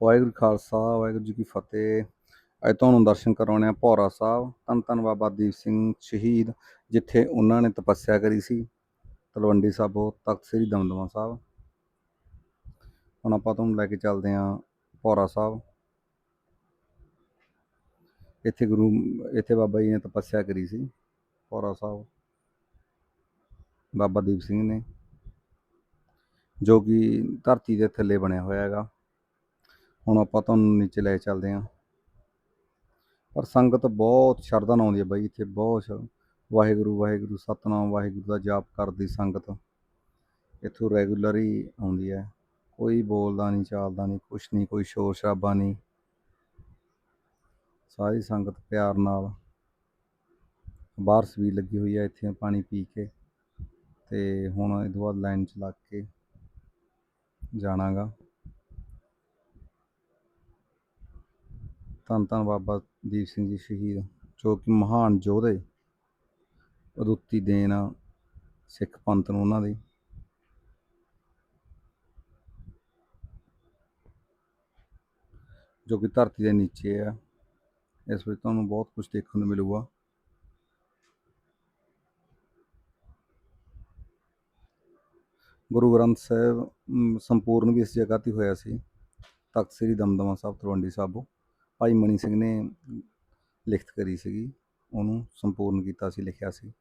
ਵਾਹਿਗੁਰੂ ਖਾਲਸਾ, ਵਾਹਿਗੁਰੂ ਜੀ ਕੀ ਫਤਿਹ। ਅੱਜ ਤੁਹਾਨੂੰ ਦਰਸ਼ਨ ਕਰਵਾਉਣੇ ਆ ਭੌਰਾ ਸਾਹਿਬ, ਧੰਨ ਧੰਨ ਬਾਬਾ ਦੀਪ ਸਿੰਘ ਸ਼ਹੀਦ, ਜਿੱਥੇ ਉਹਨਾਂ ਨੇ ਤਪੱਸਿਆ ਕਰੀ ਸੀ। ਤਲਵੰਡੀ ਸਾਬੋ ਤਖਤ ਸ੍ਰੀ ਦਮਦਮਾ ਸਾਹਿਬ। ਹੁਣ ਆਪਾਂ ਤੁਹਾਨੂੰ ਲੈ ਕੇ ਚੱਲਦੇ ਹਾਂ ਭੌਰਾ ਸਾਹਿਬ। ਇੱਥੇ ਗੁਰੂ, ਇੱਥੇ ਬਾਬਾ ਜੀ ਨੇ ਤਪੱਸਿਆ ਕਰੀ ਸੀ, ਭੌਰਾ ਸਾਹਿਬ। ਬਾਬਾ ਦੀਪ ਸਿੰਘ ਨੇ, ਜੋ ਕਿ ਧਰਤੀ ਦੇ ਥੱਲੇ ਬਣਿਆ ਹੋਇਆ ਹੈਗਾ। ਹੁਣ ਆਪਾਂ ਤੁਹਾਨੂੰ ਨੀਚੇ ਲੈ ਚੱਲਦੇ ਹਾਂ। ਪਰ ਸੰਗਤ ਬਹੁਤ ਸ਼ਰਧਾ ਨਾਲ ਆਉਂਦੀ ਹੈ ਬਾਈ, ਇੱਥੇ ਬਹੁਤ ਸ਼- ਵਾਹਿਗੁਰੂ ਵਾਹਿਗੁਰੂ, ਸਤਨਾਮ, ਵਾਹਿਗੁਰੂ ਦਾ ਜਾਪ ਕਰਦੀ ਸੰਗਤ। ਇੱਥੋਂ ਰੈਗੂਲਰ ਹੀ ਆਉਂਦੀ ਹੈ। ਕੋਈ ਬੋਲਦਾ ਨਹੀਂ, ਚਾਲਦਾ ਨਹੀਂ, ਕੁਛ ਨਹੀਂ, ਕੋਈ ਸ਼ੋਰ ਸ਼ਰਾਬਾ ਨਹੀਂ। ਸਾਰੀ ਸੰਗਤ ਪਿਆਰ ਨਾਲ। ਬਾਹਰ ਸਵੀਲ ਲੱਗੀ ਹੋਈ ਹੈ ਇੱਥੇ ਪਾਣੀ ਪੀ ਕੇ। ਤੇ ਹੁਣ ਇਹ ਤੋਂ ਬਾਅਦ ਲਾਈਨ ਚ ਲੱਗ ਕੇ ਜਾਣਾਗਾ। ਧੰਨ ਧੰਨ ਬਾਬਾ ਦੀਪ ਸਿੰਘ ਜੀ ਸ਼ਹੀਦ, ਜੋ ਕਿ ਮਹਾਨ ਯੋਧੇ ਅਦੁੱਤੀ ਦੇਣ ਆ ਸਿੱਖ ਪੰਥ ਨੂੰ ਉਹਨਾਂ ਦੀ। ਜੋ ਕਿ ਧਰਤੀ ਦੇ ਨੀਚੇ ਆ, ਇਸ ਵਿੱਚ ਤੁਹਾਨੂੰ ਬਹੁਤ ਕੁਝ ਦੇਖਣ ਨੂੰ ਮਿਲੂਗਾ। ਗੁਰੂ ਗ੍ਰੰਥ ਸਾਹਿਬ ਸੰਪੂਰਨ ਵੀ ਇਸ ਜਗ੍ਹਾ ਤੇ ਹੋਇਆ ਸੀ। ਤਖਤ ਸ੍ਰੀ ਦਮਦਮਾ ਸਾਹਿਬ, ਤਲਵੰਡੀ ਸਾਬੋ। ਭਾਈ ਮਣੀ ਸਿੰਘ ਨੇ ਲਿਖਤ ਕਰੀ ਸੀਗੀ, ਉਹਨੂੰ ਸੰਪੂਰਨ ਕੀਤਾ ਸੀ, ਲਿਖਿਆ ਸੀ।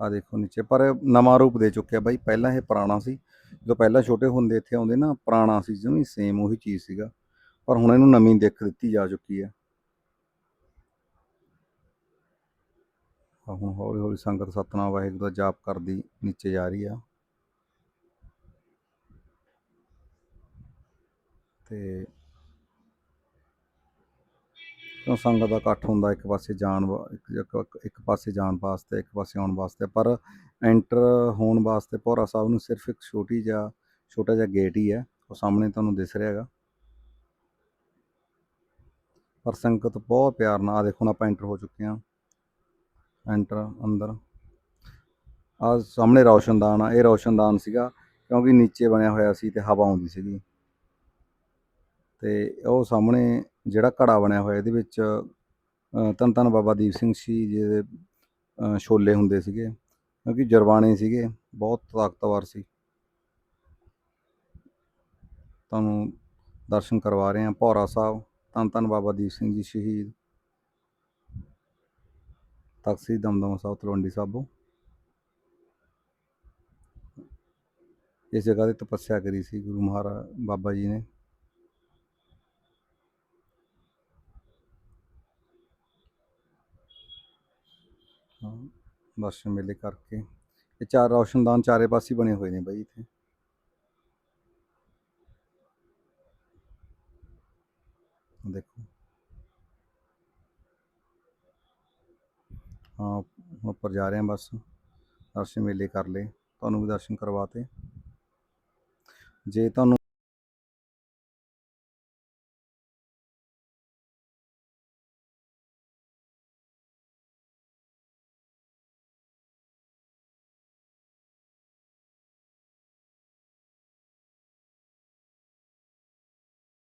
ਆ ਦੇਖੋ ਨੀਚੇ, ਪਰ ਨਵਾਂ ਰੂਪ ਦੇ ਚੁੱਕਿਆ ਬਾਈ, ਪਹਿਲਾਂ ਇਹ ਪੁਰਾਣਾ ਸੀ। ਜਦੋਂ ਪਹਿਲਾਂ ਛੋਟੇ ਹੁੰਦੇ ਇੱਥੇ ਆਉਂਦੇ ਨਾ, ਪੁਰਾਣਾ ਸੀ ਜਿਵੇਂ ਸੇਮ ਉਹੀ ਚੀਜ਼ ਸੀਗਾ। ਪਰ ਹੁਣ ਇਹਨੂੰ ਨਵੀਂ ਦਿੱਖ ਦਿੱਤੀ ਜਾ ਚੁੱਕੀ ਹੈ। ਹੁਣ ਹੌਲੀ ਹੌਲੀ ਸੰਗਤ ਸਤਨਾਮ ਵਾਹਿਗੁਰੂ ਦਾ ਜਾਪ ਕਰਦੀ ਨੀਚੇ ਜਾ ਰਹੀ ਆ। ਤੇ ਕਿਉਂ ਸੰਗਤ ਦਾ ਇਕੱਠ ਹੁੰਦਾ ਇੱਕ ਪਾਸੇ ਜਾਣ ਵਾ- ਇੱਕ, ਪਾਸੇ ਜਾਣ ਵਾਸਤੇ ਇੱਕ ਪਾਸੇ ਆਉਣ ਵਾਸਤੇ ਪਰ ਐਂਟਰ ਹੋਣ ਵਾਸਤੇ ਭੋਰਾ ਸਾਹਿਬ ਨੂੰ ਸਿਰਫ ਇੱਕ ਛੋਟੀ ਜਿਹਾ ਛੋਟਾ ਜਿਹਾ ਗੇਟ ਹੀ ਹੈ ਉਹ ਸਾਹਮਣੇ ਤੁਹਾਨੂੰ ਦਿਸ ਰਿਹਾ ਹੈਗਾ। ਪਰ ਸੰਗਤ ਬਹੁਤ ਪਿਆਰ ਨਾਲ ਆ ਦੇਖੋ ਹੁਣ ਆਪਾਂ ਐਂਟਰ ਹੋ ਚੁੱਕੇ ਹਾਂ। ਐਂਟਰ ਅੰਦਰ। ਆ ਸਾਹਮਣੇ ਰੌਸ਼ਨਦਾਨ ਆ ਇਹ ਰੌਸ਼ਨਦਾਨ ਸੀਗਾ ਕਿਉਂਕਿ ਨੀਚੇ ਬਣਿਆ ਹੋਇਆ ਸੀ ਤੇ ਹਵਾ ਆਉਂਦੀ ਸੀਗੀ। ਤੇ ਉਹ ਸਾਹਮਣੇ ਜਿਹੜਾ ਘੜਾ ਬਣਿਆ ਹੋਇਆ ਇਹਦੇ ਵਿੱਚ ਅ, ਧੰਨ ਧੰਨ ਬਾਬਾ ਦੀਪ ਸਿੰਘ ਜੀ ਦੇ ਛੋਲੇ ਹੁੰਦੇ ਸੀਗੇ ਕਿਉਂਕਿ ਜਰਵਾਣੇ ਸੀਗੇ ਬਹੁਤ ਤਾਕਤਵਰ ਸੀ। ਤੁਹਾਨੂੰ ਦਰਸ਼ਨ ਕਰਵਾ ਰਹੇ ਹਾਂ ਭੌਰਾ ਸਾਹਿਬ ਧੰਨ ਧੰਨ ਬਾਬਾ ਦੀਪ ਸਿੰਘ ਜੀ ਸ਼ਹੀਦ। ਤਖਤ ਸ੍ਰੀ ਦਮਦਮਾ ਸਾਹਿਬ ਤਲਵੰਡੀ ਸਾਬੋ। ਇਸ ਜਗ੍ਹਾ ਤੇ ਤਪੱਸਿਆ ਕਰੀ ਸੀ ਗੁਰੂ ਮਹਾਰਾਜ ਬਾਬਾ ਜੀ ਨੇ। ਹਾਂ, ਦਰਸ਼ਨ ਮੇਲੇ ਕਰਕੇ। ਇਹ ਚਾਰ ਰੌਸ਼ਨਦਾਨ ਚਾਰੇ ਪਾਸੇ ਬਣੇ ਹੋਏ ਨੇ ਬਾਈ ਇੱਥੇ। ਦੇਖੋ। ਹਾਂ ਹੁਣ ਉੱਪਰ ਜਾ ਰਹੇ ਹਾਂ ਬਸ। ਦਰਸ਼ਨ ਮੇਲੇ ਕਰ ਲਏ। ਤੁਹਾਨੂੰ ਵੀ ਦਰਸ਼ਨ ਕਰਵਾਤੇ ਜੇ ਤੁਹਾਨੂੰ